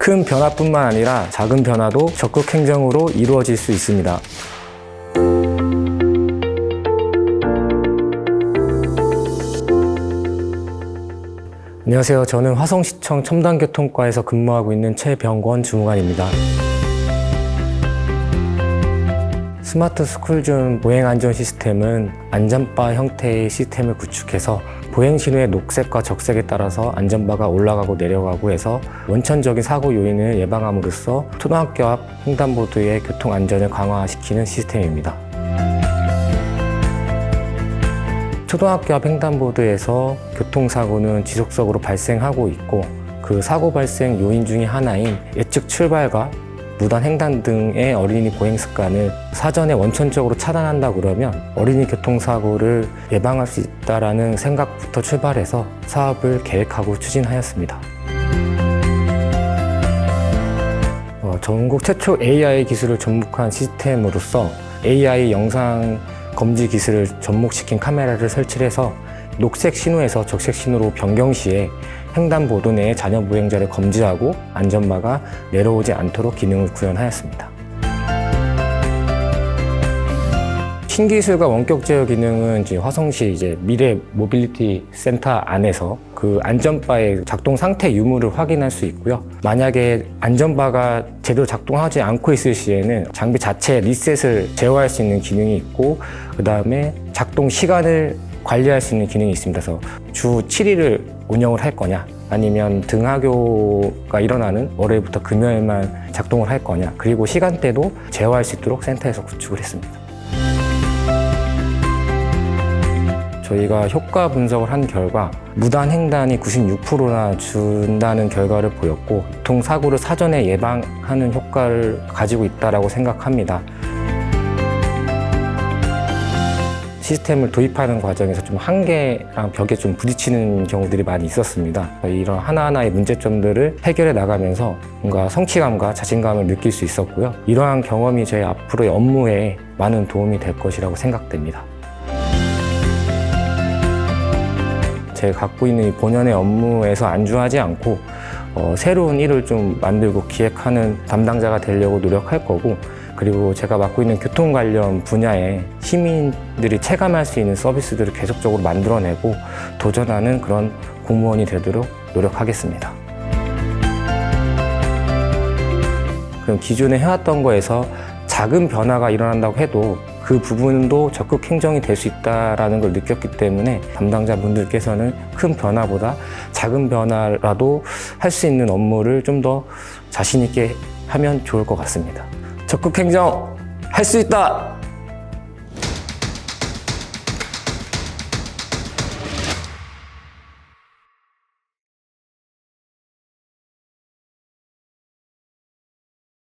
큰 변화뿐만 아니라 작은 변화도 적극 행정으로 이루어질 수 있습니다. 안녕하세요. 저는 화성시청 첨단교통과에서 근무하고 있는 최병권 주무관입니다. 스마트 스쿨존 보행 안전 시스템은 안전바 형태의 시스템을 구축해서 보행 신호의 녹색과 적색에 따라서 안전바가 올라가고 내려가고 해서 원천적인 사고 요인을 예방함으로써 초등학교 앞 횡단보도의 교통 안전을 강화시키는 시스템입니다. 초등학교 앞 횡단보도에서 교통사고는 지속적으로 발생하고 있고 그 사고 발생 요인 중의 하나인 예측 출발과 무단 횡단 등의 어린이 보행 습관을 사전에 원천적으로 차단한다 그러면 어린이 교통사고를 예방할 수 있다라는 생각부터 출발해서 사업을 계획하고 추진하였습니다. 어, 전국 최초 AI 기술을 접목한 시스템으로서 AI 영상 검지 기술을 접목시킨 카메라를 설치해서 녹색 신호에서 적색 신호로 변경 시에 횡단보도 내의 자녀 보행자를 검지하고 안전바가 내려오지 않도록 기능을 구현하였습니다. 신기술과 원격 제어 기능은 이제 화성시 이제 미래 모빌리티 센터 안에서 그 안전바의 작동 상태 유무를 확인할 수 있고요. 만약에 안전바가 제대로 작동하지 않고 있을 시에는 장비 자체 리셋을 제어할 수 있는 기능이 있고 그 다음에 작동 시간을 관리할 수 있는 기능이 있습니다. 그래서 주 7일을 운영을 할 거냐 아니면 등하교가 일어나는 월요일부터 금요일만 작동을 할 거냐 그리고 시간대도 제어할 수 있도록 센터에서 구축을 했습니다. 저희가 효과 분석을 한 결과 무단 횡단이 96%나 준다는 결과를 보였고 교통사고를 사전에 예방하는 효과를 가지고 있다고 생각합니다. 시스템을 도입하는 과정에서 좀 한계랑 벽에 좀 부딪히는 경우들이 많이 있었습니다. 이런 하나하나의 문제점들을 해결해 나가면서 뭔가 성취감과 자신감을 느낄 수 있었고요. 이러한 경험이 저희 앞으로의 업무에 많은 도움이 될 것이라고 생각됩니다. 제가 갖고 있는 이 본연의 업무에서 안주하지 않고 어, 새로운 일을 좀 만들고 기획하는 담당자가 되려고 노력할 거고 그리고 제가 맡고 있는 교통 관련 분야에 시민들이 체감할 수 있는 서비스들을 계속적으로 만들어내고 도전하는 그런 공무원이 되도록 노력하겠습니다. 그럼 기존에 해왔던 거에서 작은 변화가 일어난다고 해도 그 부분도 적극 행정이 될 수 있다라는 걸 느꼈기 때문에 담당자분들께서는 큰 변화보다 작은 변화라도 할 수 있는 업무를 좀 더 자신 있게 하면 좋을 것 같습니다. 적극 행정 할 수 있다.